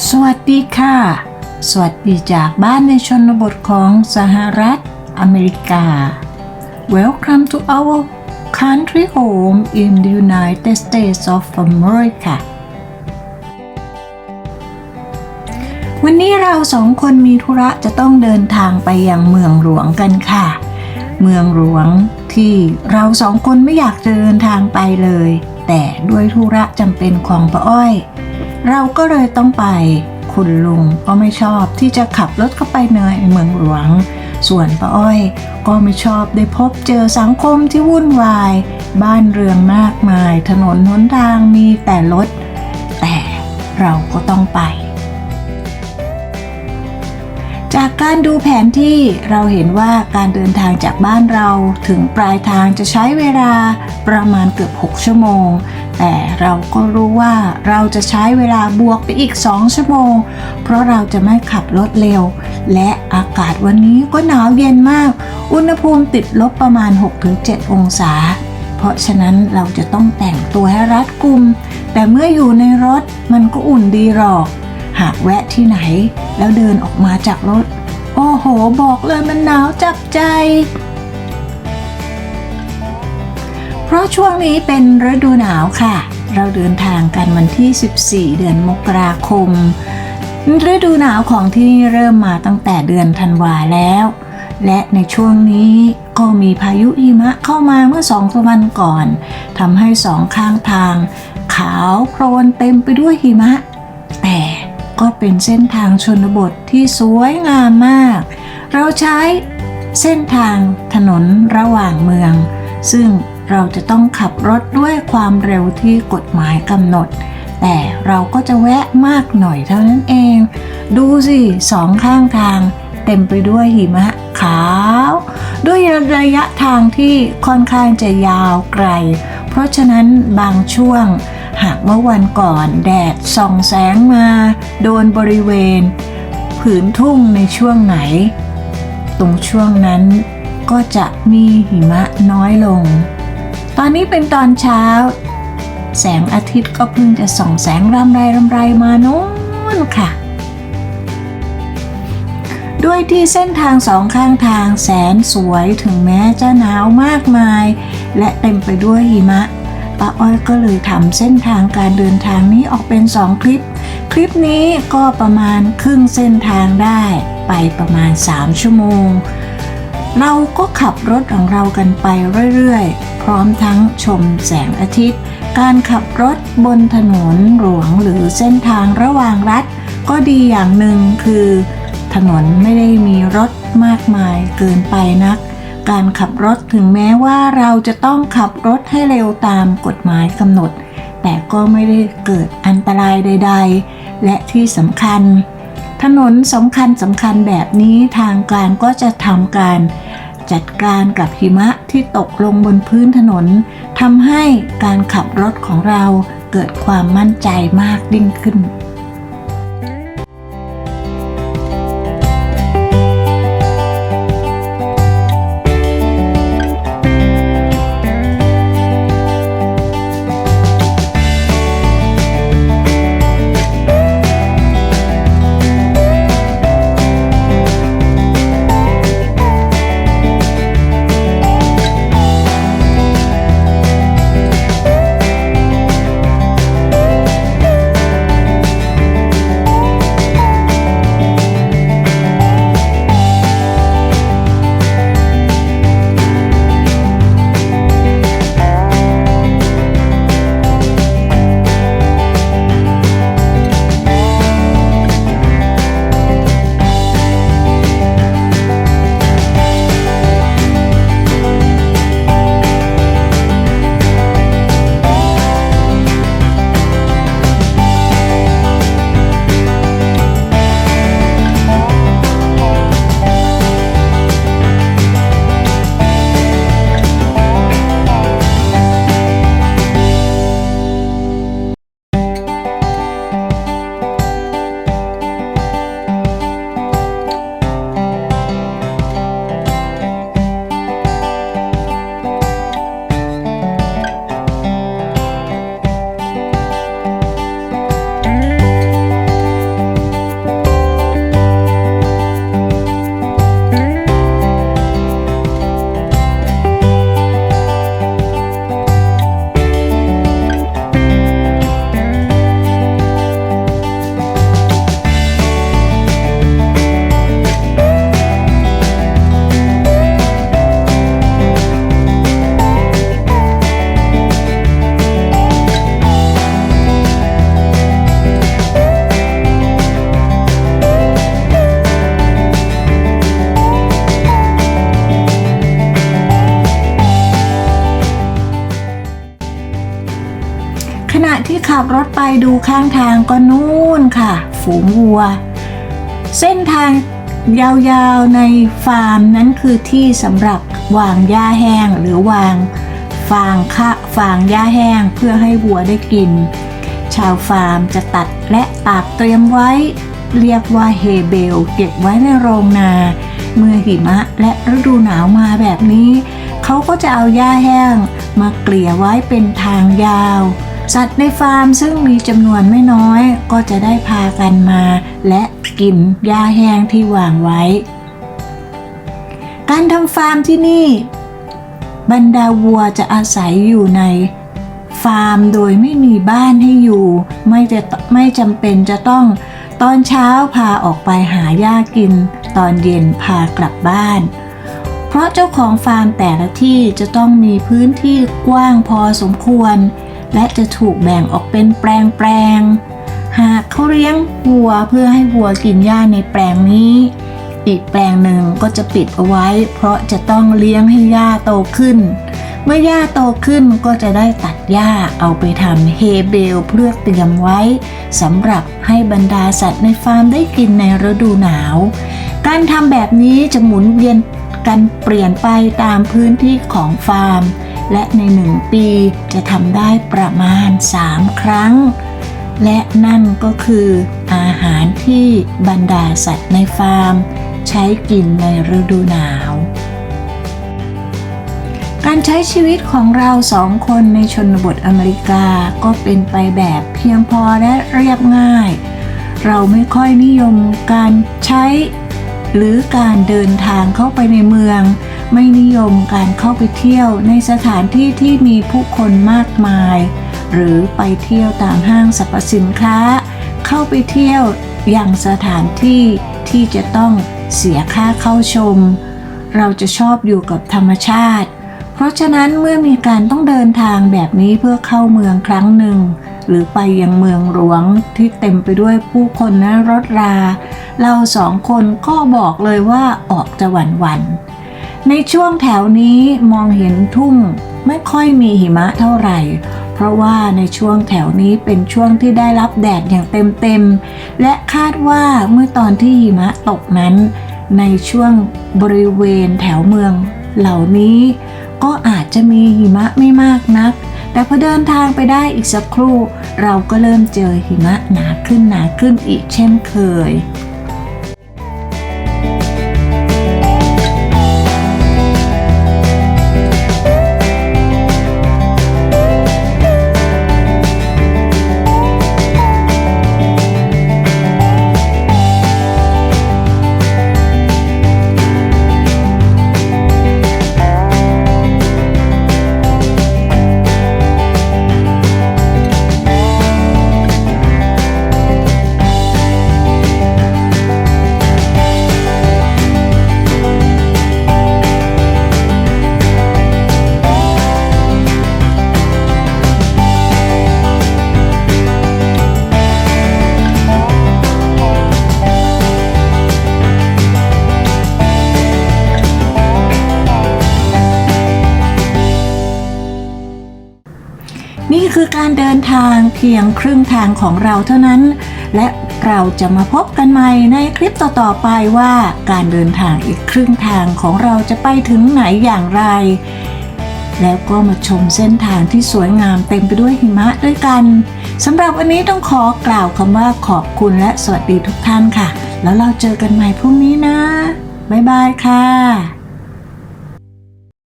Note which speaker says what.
Speaker 1: สวัสดีค่ะ สวัสดีจากบ้านในชนบทของสหรัฐอเมริกา Welcome to our country home in the United States of America วันนี้เราสองคนมีธุระจะต้องเดินทางไปยังเมืองหลวงกันค่ะ เมืองหลวงที่เราสองคนไม่อยากเดินทางไปเลย แต่ด้วยธุระจำเป็นของป้าอ้อย เราก็เลยต้องไป คุณลุงก็ไม่ชอบที่จะขับรถเข้าไปในเมืองหลวง ส่วนป้าอ้อยก็ไม่ชอบได้พบเจอสังคมที่วุ่นวาย บ้านเรือนมากมาย ถนนหนทางมีแต่รถ แต่เราก็ต้องไป จากการดูแผนที่เราเห็นว่าการเดินทางจากบ้านเราถึงปลายทางจะใช้เวลา ประมาณเกือบ 6 ชั่วโมง แต่เราก็รู้ว่าเราจะใช้เวลาบวกไปอีก 2 ชั่วโมง เพราะเราจะไม่ขับรถเร็ว และอากาศวันนี้ก็หนาวเย็นมาก อุณหภูมิติดลบประมาณ 6-7 องศา เพราะฉะนั้นเราจะต้องแต่งตัวให้รัดกุม แต่เมื่ออยู่ในรถมันก็อุ่นดีหรอก หากแวะที่ไหน แล้วเดินออกมาจากรถ โอ้โห บอกเลยมันหนาวจับใจ ราะช่วงนี้เป็นฤดูหนาวค่ะ เราเดินทางกันวันที่ 14 เดือนมกราคม ฤดูหนาวของที่นี่เริ่มมาตั้งแต่เดือนธันวาแล้ว และในช่วงนี้ก็มีพายุหิมะเข้ามาเมื่อสองสามวันก่อนทำให้สองข้างทาง ขาวโพลนเต็มไปด้วยหิมะ แต่ก็เป็นเส้นทางชนบทที่สวยงามมาก เราใช้เส้นทางถนนระหว่างเมือง ซึ่ง เราจะต้องขับรถด้วยความเร็วที่กฎหมายกำหนด แต่เราก็จะแวะมากหน่อยเท่านั้นเอง ดูสิสองข้างทาง เต็มไปด้วยหิมะขาว ด้วยระยะทางที่ค่อนข้างจะยาวไกล เพราะฉะนั้นบางช่วง หากเมื่อวันก่อนแดดส่องแสงมา โดนบริเวณ ผืนทุ่งในช่วงไหน ตรงช่วงนั้นก็จะมีหิมะน้อยลง ตอนนี้เป็นตอนเช้า แสงอาทิตย์ก็เพิ่งจะส่องแสงรำไรรำไรมาโน้นค่ะ ด้วยที่เส้นทางสองข้างทางแสนสวยถึงแม้จะหนาวมากมาย และเต็มไปด้วยหิมะป้าอ้อยก็เลยทำเส้นทางการเดินทางนี้ออกเป็น2คลิป คลิปนี้ก็ประมาณครึ่งเส้นทางได้ไปประมาณ 3 ชั่วโมง เราก็ขับรถของเรากันไปเรื่อยๆ พร้อมทั้งชมแสงอาทิตย์ การขับรถบนถนนหลวงหรือเส้นทางระหว่างรัฐ ก็ดีอย่างหนึ่งคือ ถนนไม่ได้มีรถมากมายเกินไปนัก การขับรถถึงแม้ว่าเราจะต้องขับรถให้เร็วตามกฎหมายกำหนด แต่ก็ไม่ได้เกิดอันตรายใด ๆ และที่สำคัญ ถนนสำคัญสำคัญแบบนี้ทางการก็จะทำการจัดการกับหิมะที่ตกลงบนพื้นถนนทำให้การขับรถของเราเกิดความมั่นใจมากยิ่งขึ้น ที่ขับรถไปดูข้างทางก็นู่นค่ะ ฝูงวัว เส้นทางยาวๆในฟาร์มนั้นคือที่สำหรับวางหญ้าแห้งหรือวางฟางคะฟางหญ้าแห้งเพื่อให้วัวได้กิน ชาวฟาร์มจะตัดและตากเตรียมไว้ เรียกว่าเฮเบล เก็บไว้ในโรงนา เมื่อหิมะและฤดูหนาวมาแบบนี้ เขาก็จะเอาหญ้าแห้งมาเกลี่ยไว้เป็นทางยาว สัตว์ในฟาร์มซึ่งมีจำนวนไม่น้อยก็จะได้พากันมา และกินหญ้าแห้งที่วางไว้ การทำฟาร์มที่นี่ บรรดาวัวจะอาศัยอยู่ในฟาร์มโดยไม่มีบ้านให้อยู่ ไม่จะไม่จำเป็นจะต้องตอนเช้าพาออกไปหาหญ้ากิน ตอนเย็นพากลับบ้าน เพราะเจ้าของฟาร์มแต่ละที่จะต้องมีพื้นที่กว้างพอสมควร และจะถูกแบ่งออกเป็นแปลงๆหากเขาเลี้ยงวัวเพื่อให้วัวกินหญ้าในแปลงนี้ อีกแปลงหนึ่งก็จะปิดเอาไว้ เพราะจะต้องเลี้ยงให้หญ้าโตขึ้น เมื่อหญ้าโตขึ้นก็จะได้ตัดหญ้าเอาไปทำเฮเบลเพื่อเตรียมไว้สำหรับให้บรรดาสัตว์ในฟาร์มได้กินในฤดูหนาว การทำแบบนี้จะหมุนเวียนกันเปลี่ยนไปตามพื้นที่ของฟาร์ม และในหนึ่งปีจะทำได้ประมาณ 3 ครั้ง และนั่นก็คืออาหารที่บรรดาสัตว์ในฟาร์ม ใช้กินในฤดูหนาว การใช้ชีวิตของเราสองคนในชนบทอเมริกาก็เป็นไปแบบเพียงพอและเรียบง่าย เราไม่ค่อยนิยมการใช้ หรือการเดินทางเข้าไปในเมือง ไม่นิยมการเข้าไปเที่ยวในสถานที่ที่มีผู้คนมากมาย หรือไปเที่ยวตามห้างสรรพสินค้า เข้าไปเที่ยวอย่างสถานที่ที่จะต้องเสียค่าเข้าชม เราจะชอบอยู่กับธรรมชาติ เพราะฉะนั้นเมื่อมีการต้องเดินทางแบบนี้เพื่อเข้าเมืองครั้งหนึ่ง หรือไปยังเมืองหลวงที่เต็มไปด้วยผู้คนและรถรา เราสองคนก็บอกเลยว่าออกจะหวั่นหวั่น ในช่วงแถวนี้มองเห็นทุ่งไม่ค่อยมีหิมะเท่าไหร่ เพราะว่าในช่วงแถวนี้เป็นช่วงที่ได้รับแดดอย่างเต็มๆ และคาดว่าเมื่อตอนที่หิมะตกนั้น ในช่วงบริเวณแถวเมืองเหล่านี้ ก็อาจจะมีหิมะไม่มากนัก แต่พอเดินทางไปได้อีกสักครู่ เราก็เริ่มเจอหิมะหนาขึ้นหนาขึ้นอีกเช่นเคย การเดินทางเพียงครึ่งทางของเราเท่านั้น และเราจะมาพบกันใหม่ในคลิปต่อๆไปว่าการเดินทางอีกครึ่งทางของเราจะไปถึงไหนอย่างไร แล้วก็มาชมเส้นทางที่สวยงามเต็มไปด้วยหิมะด้วยกันสำหรับวันนี้ต้องขอกล่าวคำว่าขอบคุณและสวัสดีทุกท่านค่ะ แล้วเราเจอกันใหม่พรุ่งนี้นะบ๊ายบายค่ะ